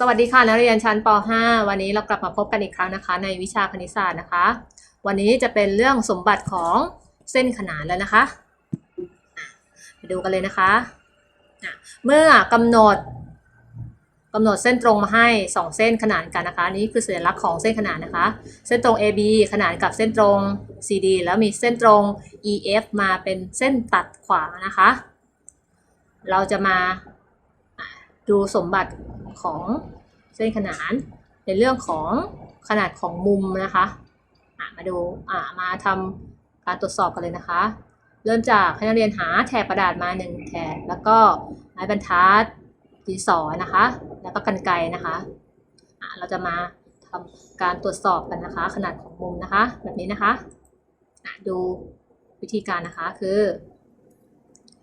สวัสดีค่ะนักเรียนชั้นป .5 วันนี้เรากลับมาพบกันอีกครั้งนะคะ ในวิชาคณิตศาสตร์นะคะ วันนี้จะเป็นเรื่องสมบัติของเส้นขนานแล้วนะคะไปดูกันเลยนะคะะเมื่อกำหนดกำหนดเส้นตรงมาให้ 2 เส้นขนานกันนะคะนี่คือสัญลักษณ์ของเส้นขนานนะคะ เส้นตรง AB ขนานกับเส้นตรง CD แล้วมีเส้นตรง EF มาเป็นเส้นตัดขวางนะคะ เราจะมา ดูสมบัติของเส้นขนานในเรื่องของขนาดของมุมนะคะะมาดูมาทำการตรวจสอบกันเลยนะคะ เริ่มจากให้นักเรียนหาแถบกระดาษมาหนึ่งแถบแล้วก็ไม้บรรทัดดินสอนะคะ แล้วก็กรรไกรนะคะะเราจะมาทำการตรวจสอบกันนะคะ ขนาดของมุมนะคะ แบบนี้นะคะะดูวิธีการนะคะคือ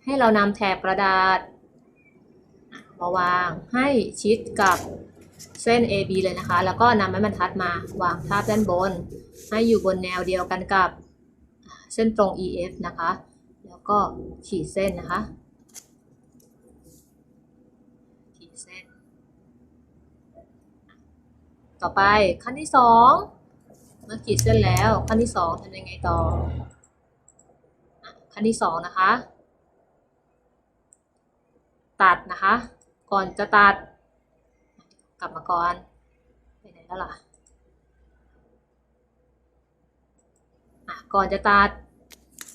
ให้เรานำแถบกระดาษ มาวางให้ชิดกับเส้น AB เลยนะคะ แล้วก็นำไม้บรรทัดมาวางทาบด้านบน ให้อยู่บนแนวเดียวกันกับเส้นตรง EF นะคะ แล้วก็ขีดเส้นนะคะ ขีดเส้น ต่อไปขั้นที่สองเมื่อขีดเส้นแล้วขั้นที่สองทำยังไงต่อ ขั้นที่สองนะคะ ตัดนะคะ ก่อนจะตัด กลับมาก่อนไปไหนแล้วล่ะอะก่อนจะตัด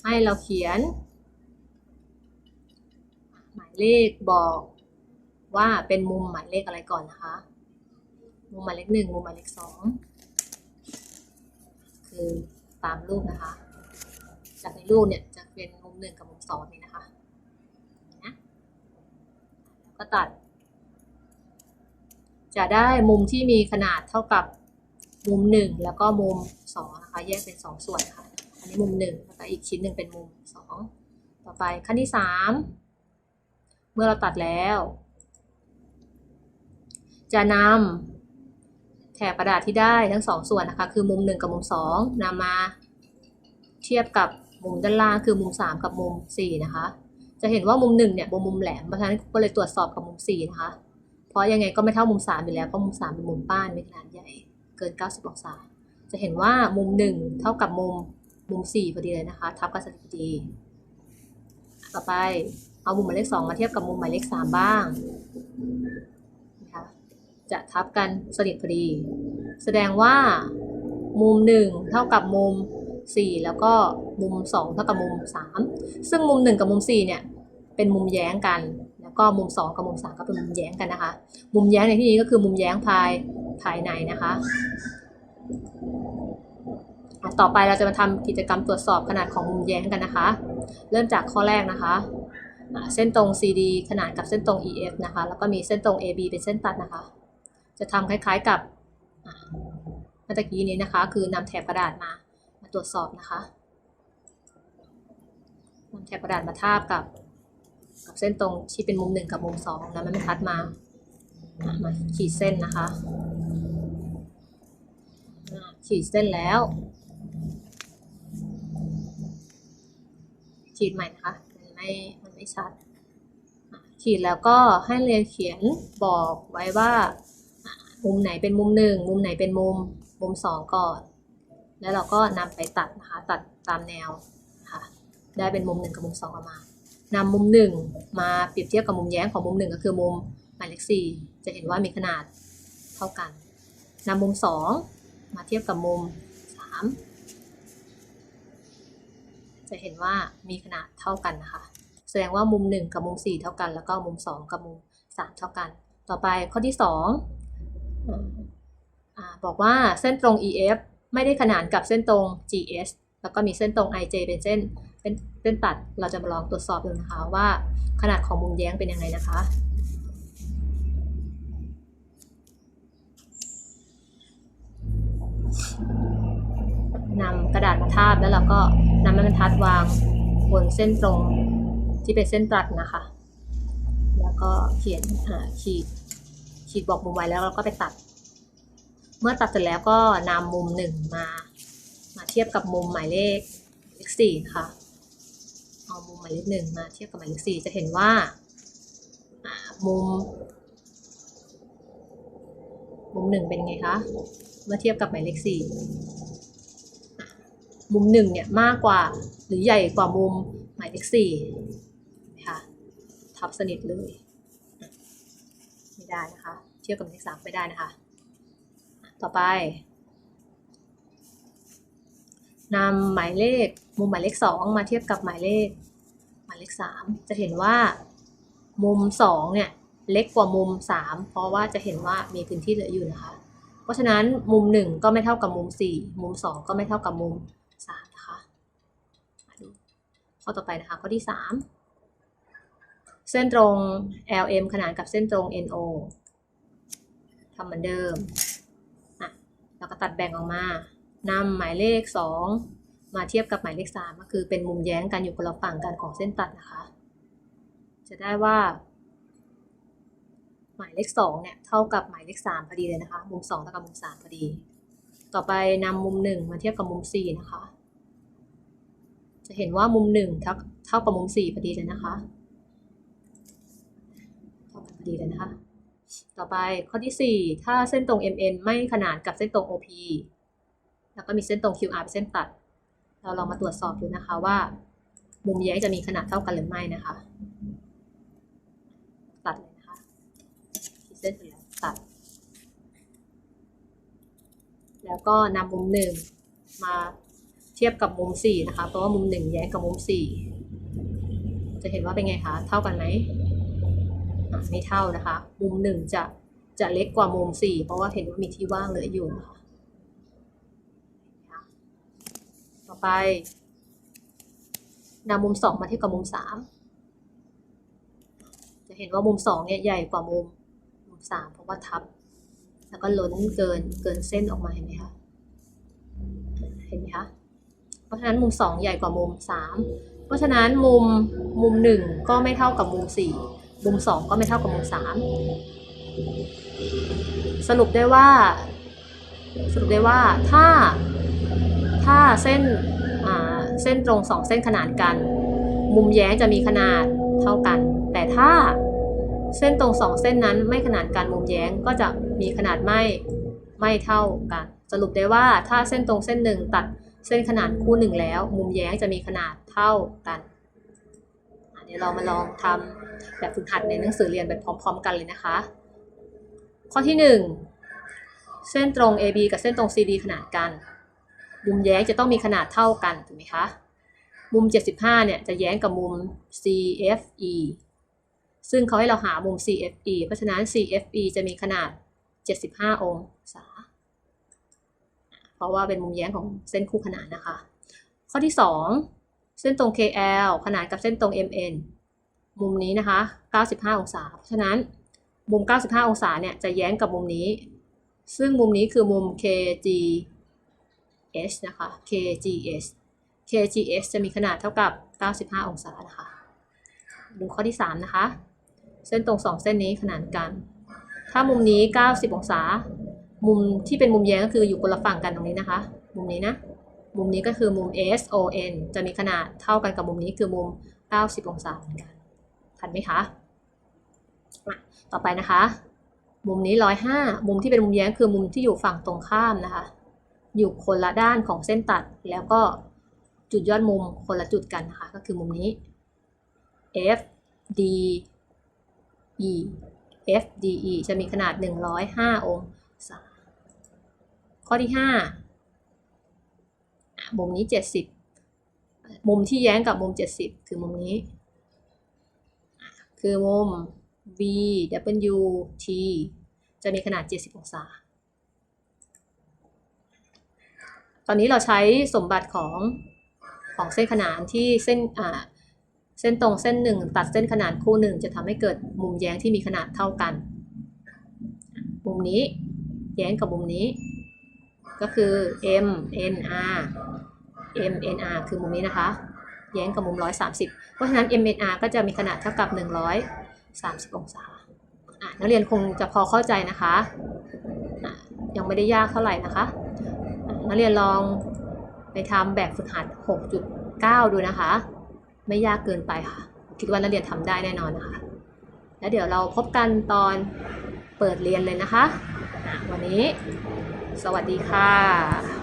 ให้เราเขียน หมายเลขบอกว่าเป็นมุมหมายเลขอะไรก่อนนะคะ มุมหมายเลขหนึ่งมุมหมายเลขสองคือตามรูปนะคะ จากในรูปเนี่ยจะเป็นมุมหนึ่งกับมุมสองนี่นะคะนะแล้วก็ตัด จะได้มุมที่มีขนาดเท่ากับมุมหนึ่งแล้วก็มุมสองนะคะแยกเป็นสองส่วนค่ะอันนี้มุมหนึ่งแล้วก็อีกชิ้นหนึ่งเป็นมุมสองต่อไปขั้นที่สามเมื่อเราตัดแล้ว จะนำแถบกระดาษที่ได้ทั้งสองส่วนนะคะคือมุมหนึ่งกับมุมสองนำมาเทียบกับมุมด้านล่างคือมุมสามกับมุมสี่นะคะ จะเห็นว่ามุมหนึ่งเนี่ยมุมมุมแหลมเพราะฉะนั้นก็เลยตรวจสอบกับมุมสี่นะคะ เพราะยังไงก็ไม่เท่ามุม3อยู่แล้วเพราะมุม3เป็นมุมป้านมีขนาดใหญ่เกิน 90 องศา จะเห็นว่ามุม 1 เท่ากับมุมมุม 4 พอดีเลยนะคะ ทับกันสนิทพอดีต่อไปเอามุมหมายเลข 2 มาเทียบกับมุมหมายเลข 3 บ้างนะคะจะทับกันสนิทพอดี แสดงว่ามุม 1 เท่ากับมุม 4 แล้วก็มุม 2 เท่ากับมุม 3 ซึ่งมุม 1 กับมุม 4 เนี่ย เป็นมุมแย้งกัน ก็มุม 2 กับมุม 3 ก็เป็นมุมแย้งกันนะคะ มุมแย้งในที่นี้ก็คือมุมแย้งภายภายในนะคะต่อไปเราจะมาทำกิจกรรมตรวจสอบขนาดของมุมแย้งกันนะคะ เริ่มจากข้อแรกนะคะ เส้นตรง CD ขนานกับเส้นตรง EF นะคะ แล้วก็มีเส้นตรง AB เป็นเส้นตัดนะคะ จะทำคล้ายๆกับเมื่อกี้นี้นะคะ คือนำแถบกระดาษมามาตรวจสอบนะคะนำแถบกระดาษมาทาบกับ กับเส้นตรงที่เป็นมุมหนึ่งกับมุมสองแล้วมันบรรทัดมามาขีดเส้นนะคะขีดเส้นแล้ว ขีดใหม่นะคะมันไม่มันไม่ชัดขีดแล้วก็ให้เรียนเขียนบอกไว้ว่า มุมไหนเป็นมุมหนึ่งมุมไหนเป็นมุมมุมสองก่อน แล้วเราก็นำไปตัดนะคะ ตัดตามแนวนะคะได้เป็นมุมหนึ่งกับมุมสองออกมา นำมุมหนึ่งมาเปรียบเทียบกับมุมแย้งของมุมหนึ่งก็คือมุมหมายเลขสี่จะเห็นว่ามีขนาดเท่ากันนำมุมสองมาเทียบกับมุมสามจะเห็นว่ามีขนาดเท่ากันนะคะ แสดงว่ามุมหนึ่งกับมุมสี่เท่ากัน แล้วก็มุมสองกับมุมสามเท่ากัน ต่อไปข้อที่สองอบอกว่าเส้นตรง EF ไม่ได้ขนานกับเส้นตรง GS แล้วก็มีเส้นตรง IJ เป็นเส้น เป็นเส้นตัดเราจะมาลองตรวจสอบดูนะคะว่าขนาดของมุมแย้งเป็นยังไงนะคะ นำกระดาษมาทาบแล้วเราก็นำไม้บรรทัดวางบนเส้นตรงที่เป็นเส้นตัดนะคะ แล้วก็เขียนอ่าขีดขีดบอกมุมไว้แล้วเราก็ไปตัด เมื่อตัดเสร็จแล้วก็นำมุมหนึ่งมา มาเทียบกับมุมหมายเลขเลขสี่นะคะ เอามุมหมายเลขหนึ่งมาเทียบกับหมายเลขสี่จะเห็นว่าอ่ามุม มุมหนึ่งเป็นไงคะ เมื่อเทียบกับหมายเลขสี่มุมหนึ่งเนี่ยมากกว่าหรือใหญ่กว่ามุมหมายเลขสี่ค่ะทับสนิทเลย ไม่ได้นะคะ เทียบกับหมายเลขสามไม่ได้นะคะ ต่อไป นำหมายเลขมุมหมายเลขสองมาเทียบกับหมายเลข หมายเลขสามจะเห็นว่ามุมสองเนี่ยเล็กกว่ามุมสามเพราะว่าจะเห็นว่ามีพื้นที่เหลืออยู่นะคะ เพราะฉะนั้นมุมหนึ่งก็ไม่เท่ากับมุมสี่มุมสองก็ไม่เท่ากับมุมสามนะคะมาดูข้อต่อไปนะคะข้อที่สามเส้นตรง LM ขนานกับเส้นตรง NO ทำเหมือนเดิมอะแล้วก็ตัดแบ่งออกมา นำหมายเลขสองมาเทียบกับหมายเลขสามก็คือเป็นมุมแย้งกันอยู่คนละฝั่งกันของเส้นตัดนะคะ จะได้ว่า หมายเลขสองเนี่ยเท่ากับหมายเลขสามพอดีเลยนะคะ มุมสองเท่ากับมุมสามพอดี ต่อไปนำมุมหนึ่งมาเทียบกับมุมสี่นะคะ จะเห็นว่ามุมหนึ่งเท่าเท่ากับมุมสี่พอดีเลยนะคะเท่ากันพอดีเลยนะคะ ต่อไปข้อที่สี่ถ้าเส้นตรง MN ไม่ขนานกับเส้นตรง OP แล้วก็มีเส้นตรง QR เป็นเส้นตัด เราลองมาตรวจสอบดูนะคะว่า มุมแย้งจะมีขนาดเท่ากันหรือไม่นะคะ ตัดเลยนะคะขีดเส้นเสร็จแล้วตัด แล้วก็นำมุมหนึ่งมาเทียบกับมุมสี่นะคะ เพราะว่ามุมหนึ่งแย้งกับมุมสี่จะเห็นว่าเป็นไงคะ เท่ากันไหมไม่เท่านะคะ มุมหนึ่งจะจะเล็กกว่ามุมสี่เพราะว่าเห็นว่ามีที่ว่างเหลืออยู่นะคะ ต่อ ไปนำมุมสองมาเทียบกับมุมสามจะเห็นว่ามุมสองเนี่ยใหญ่กว่ามุมมุมสามเพราะว่าทับ แล้วก็ล้นเกินเกินเส้นออกมาเห็นไหมคะเห็นไหมคะเพราะฉะนั้นมุมสองใหญ่กว่ามุมสามเพราะฉะนั้นมุมมุมหนึ่งก็ไม่เท่ากับมุมสี่มุมสองก็ไม่เท่ากับมุมสามสรุปได้ว่า สรุปได้ว่าถ้า ถ้าเส้นเส้นตรงสองเส้นขนานกัน มุมแย้งจะมีขนาดเท่ากัน แต่ถ้าเส้นตรงสองเส้นนั้นไม่ขนานกันมุมแย้งก็จะมีขนาดไม่ไม่เท่ากัน สรุปได้ว่าถ้าเส้นตรงเส้นหนึ่งตัดเส้นขนาดคู่หนึ่งแล้ว มุมแย้งจะมีขนาดเท่ากันเดี๋ยวเรามาลองทำแบบฝึกหัดในหนังสือเรียนไปพร้อม ๆ กันเลยนะคะ ข้อที่หนึ่งเส้นตรง AB กับเส้นตรง CD ขนานกัน มุมแย้งจะต้องมีขนาดเท่ากันถูกไหมคะมุม 75 เนี่ยจะแย้งกับมุม CFE ซึ่งเขาให้เราหามุม CFE เพราะฉะนั้น CFE จะมีขนาด 75 องศา เพราะว่าเป็นมุมแย้งของเส้นคู่ขนานนะคะ ข้อที่ 2 เส้นตรง KL ขนานกับเส้นตรง MN มุมนี้นะคะ 95 องศา เพราะฉะนั้นมุม 95 องศาเนี่ยจะแย้งกับมุมนี้ ซึ่งมุมนี้คือมุม kg h นะคะ KGH KGS จะมีขนาดเท่ากับ 95 องศานะคะ ดูข้อที่ 3 นะคะ เส้นตรง 2 เส้นนี้ขนานกัน ถ้ามุมนี้ 90 องศา มุมที่เป็นมุมแย้งก็คืออยู่คนละฝั่งกันตรงนี้นะคะ มุมนี้นะ มุมนี้ก็คือมุม SON จะมีขนาดเท่ากันกับมุมนี้คือมุม 90 องศาเหมือนกัน ทันไหมคะ ต่อไปนะคะ มุมนี้ 105 มุมที่เป็นมุมแย้งคือมุมที่อยู่ฝั่งตรงข้ามนะคะ อยู่คนละด้านของเส้นตัด แล้วก็จุดยอดมุมคนละจุดกันนะคะ ก็คือมุมนี้ F D E F D E จะมีขนาด 105 องศา ข้อที่ 5 มุมนี้ 70 มุมที่แย้งกับมุม 70 คือมุมนี้ คือมุม B W T จะมีขนาด 70 องศา ตอนนี้เราใช้สมบัติของของเส้นขนานที่เส้นอ่าเส้นตรงเส้นหนึ่งตัดเส้นขนานคู่หนึ่งจะทำให้เกิดมุมแย้งที่มีขนาดเท่ากัน มุมนี้แย้งกับมุมนี้ ก็คือ M N R M N R คือมุมนี้นะคะ แย้งกับมุม 130 เพราะฉะนั้น M N R ก็จะมีขนาดเท่ากับ 130 องศาอะนักเรียนคงจะพอเข้าใจนะคะะยังไม่ได้ยากเท่าไหร่นะคะ นักเรียนลองไปทำแบบฝึกหัด 6.9 ดูนะคะ ไม่ยากเกินไปค่ะ คิดว่านักเรียนทำได้แน่นอนนะคะ แล้วเดี๋ยวเราพบกันตอนเปิดเรียนเลยนะคะอะวันนี้ สวัสดีค่ะ